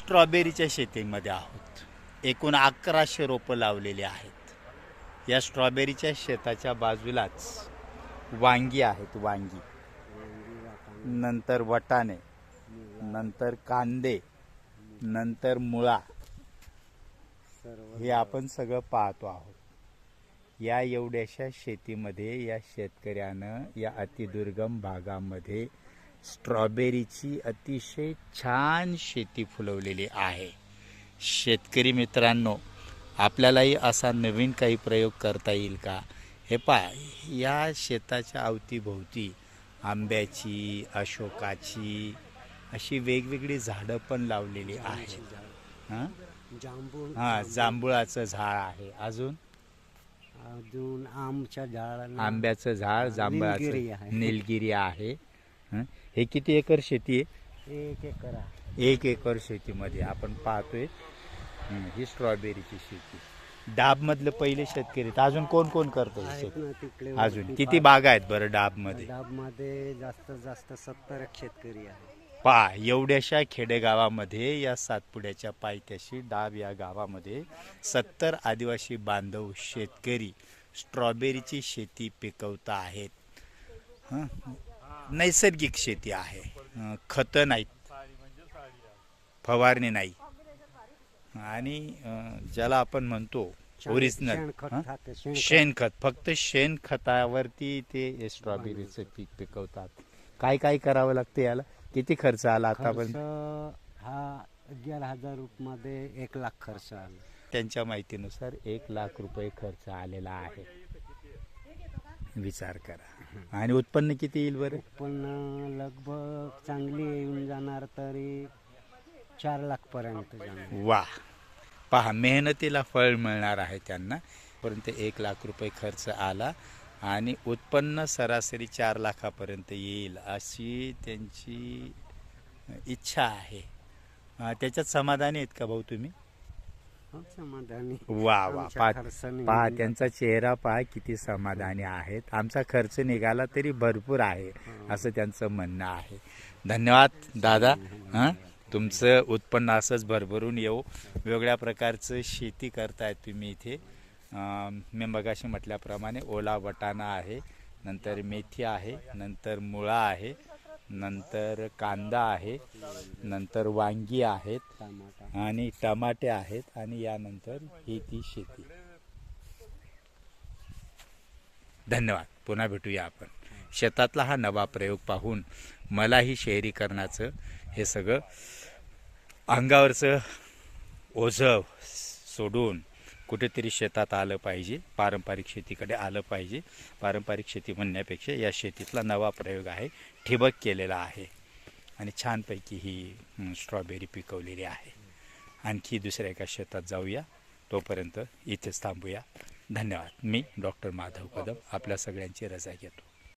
स्ट्रॉबेरीच्या शेतीमध्ये आहोत. एकूण अकराशे रोपं लावलेली आहेत. या स्ट्रॉबेरीच्या शेताच्या बाजूलाच वांगी आहेत वांगी. नंतर वटाणे नंतर कांदे नंतर मुळा. हे आपण सगळं पाहतो आहोत. या एवढ्याशा शेतीमध्ये या शेतकऱ्यानं या अतिदुर्गम भागामध्ये स्ट्रॉबेरीची अतिशय छान शेती फुलवलेली आहे. शेतकरी मित्रांनो आपल्यालाही असा नवीन काही प्रयोग करता येईल का? हे पा या शेताच्या अवतीभोवती आंब्याची अशोकाची अशी वेगवेगळी झाडं पण लावलेली आहेत. हां? जांभूळ हां जांभुळाचं झाड आहे. अजून? अजून आमच्या झाडाला आंब्याचं झाड जांभळाचं. निलगिरी आहे. हं? किती एकर शेती आहे? एक एकर एक एकर शेतीमध्ये आपण पाहतोय. हं, स्ट्रॉबेरीची शेती. डाबमधलं पहिले शेतकरी. अजून कोण कोण तिकडे अजून. किती बागा आहेत बरं डाबमध्ये? डाबमध्ये जास्तीत जास्त सत्तर शेतकरी आहे पा एवढ्याशा खेडेगावामध्ये या सातपुड्याच्या पायथ्याशी डाब या गावामध्ये सत्तर आदिवासी बांधव शेतकरी स्ट्रॉबेरीची शेती पिकवता आहेत. हं? नैसर्गिक शेती आहे. हं, खतं नाहीत. फवारणी नाही. आणि अं, ज्याला आपण म्हणतो ओरिजिनल शेणखत? खाते, शेणखत. शेणखत फक्त शेणखतावरती ते स्ट्रॉबेरीचं पीक पिकवतात. काय काय करावं लागतं याला? किती खर्च आला खर्च आतापर्यंत हा अगीर हजार रुपये एक लाख खर्च आला. त्यांच्या माहितीनुसार एक लाख रुपये खर्च आलेला आहे. विचार करा. आणि उत्पन्न किती येईल बरं? पण लगभग चांगली येऊन जाणार तरी चार लाख पर्यंत जाणार. वा. पहा मेहनतीला फळ मिळणार आहे त्यांना. परंतु एक लाख रुपये खर्च आला आणि उत्पन्न सरासरी चार लाखापर्यंत येईल अशी त्यांची इच्छा आहे. त्याच्यात समाधानी आहेत का भाऊ तुम्ही? वा वा. आमच्या पहा त्यांचा चेहरा पहा किती समाधानी आहेत. आमचा खर्च निघाला तरी भरपूर आहे असं त्यांचं म्हणणं आहे. धन्यवाद दादा. हां? तुमचं उत्पन्न असंच भरभरून येऊ. वेगळ्या प्रकारचं शेती करतायत तुम्ही इथे. मी मगाशी म्हटल्याप्रमाणे ओला वटाणा आहे नंतर मेथी आहे नंतर मुळा आहे. नंतर कांदा आहे नंतर वांगी आहेत आणि टमाटे आहेत आणि यानंतर ही ती शेती. धन्यवाद. पुन्हा भेटूया आपण. शेतातला हा नवा प्रयोग पाहून मलाही शहरीकरणाचं हे सगळं अंगावरचं ओझं सोडून कुठेतरी शेतात आलं पाहिजे पारंपरिक शेतीकडे आलं पाहिजे. पारंपरिक शेती म्हणण्यापेक्षा या शेतीतला नवा प्रयोग आहे ठिबक केलेला आहे. आणि छानपैकी ही स्ट्रॉबेरी पिकवलेली आहे. आणखी दुसऱ्या एका शेतात जाऊया. तोपर्यंत इथेच थांबूया. धन्यवाद. मी डॉक्टर माधव कदम. आपल्या सगळ्यांची रजा घेतो.